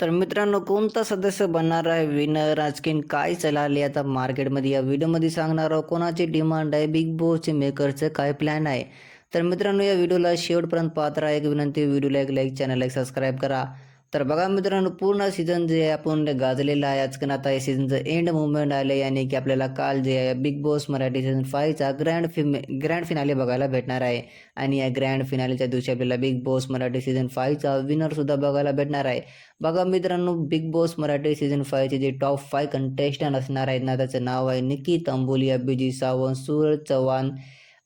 तर मित्रांनो कोणता सदस्य बनणार आहे? विनर आणखीन काय चालले आता मार्केटमध्ये या व्हिडिओमध्ये सांगणार आहोत कोणाची डिमांड आहे? बिग बॉसचे मेकरचं काय प्लॅन आहे? तर मित्रांनो या व्हिडिओला शेवटपर्यंत पाहत राहा. एक विनंती व्हिडिओला एक लाईक चॅनलला एक सबस्क्राईब करा. तर बघा मित्रांनो पूर्ण सीझन जे आपण गाजलेलं आहे आजकाल आता या सीझनचं एंड मुवमेंट आलं याने की आपल्याला काल जे आहे बिग बॉस मराठी सीझन फायचा ग्रँड फिमे ग्रँड फिनाले बघायला भेटणार आहे. आणि या ग्रँड फिनालेच्या दिवशी आपल्याला बिग बॉस मराठी सीझन फायचा विनरसुद्धा बघायला भेटणार आहे. बघा मित्रांनो बिग बॉस मराठी सीझन फायचे जे टॉप फाय कंटेस्टंट असणार आहेत ना त्याचं नाव आहे निकी तंबोली अभिजित सावंत सूरज चव्हाण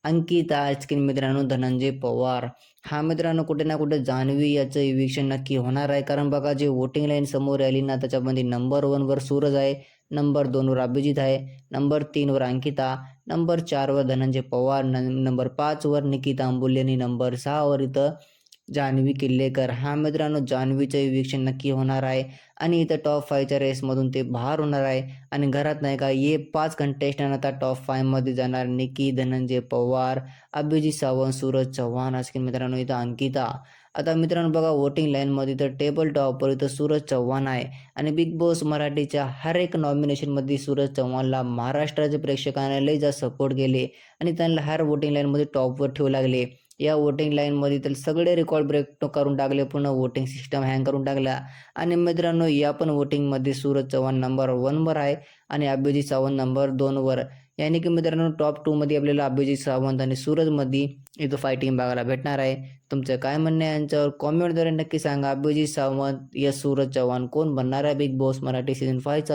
अंकिता आजकीन मित्रांनो धनंजय पवार. हा मित्रांनो कुठे ना कुठे जान्हवी याचं इविक्शन नक्की होणार आहे. कारण बघा जे वोटिंग लाईन समोर आली ना त्याच्यामध्ये नंबर वनवर सूरज आहे नंबर दोनवर अभिजित आहे नंबर तीनवर अंकिता नंबर चारवर धनंजय पवार न नंबर पाचवर निकिता आंबोली आणि नंबर सहावर इथं जान्हवी किल्लेकर हा मित्रांनो जान्हवीचं वीक्षण नक्की होणार आहे. आणि इथं टॉप फायच्या रेसमधून ते बाहेर होणार आहे. आणि घरात नाही का ये पाच कंटेस्टंट आता टॉप फायमध्ये जाणार निकी धनंजय पवार अभिजित सावंत सूरज चव्हाण असतील मित्रांनो इथं अंकिता. आता मित्रांनो बघा वोटिंग लाईनमध्ये तर टेबल टॉपवर इथं सूरज चव्हाण आहे. आणि बिग बॉस मराठीच्या हर एक नॉमिनेशनमध्ये सूरज चव्हाणला महाराष्ट्राच्या प्रेक्षकांना लई जास्त सपोर्ट केले. आणि त्यांना हर वोटिंग लाईनमध्ये टॉपवर ठेवू लागले. या वोटिंग लाईनमध्ये तर सगळे रेकॉर्ड ब्रेक करून टाकले पूर्ण वोटिंग सिस्टम हँग करून टाकला आणि मित्रांनो या पण वोटिंगमध्ये सूरज चव्हाण नंबर वनवर आहे आणि अभिजित सावंत नंबर दोनवर याने की मित्रांनो टॉप टूमध्ये आपल्याला अभिजित सावंत आणि सूरजमध्ये इथं फायटिंग बघायला भेटणार आहे. तुमचं काय म्हणणं आहे यांच्यावर? कॉमेंटद्वारे नक्की सांगा. अभिजित सावंत या सूरज चव्हाण कोण बनणार आहे बिग बॉस मराठी सीझन फायचा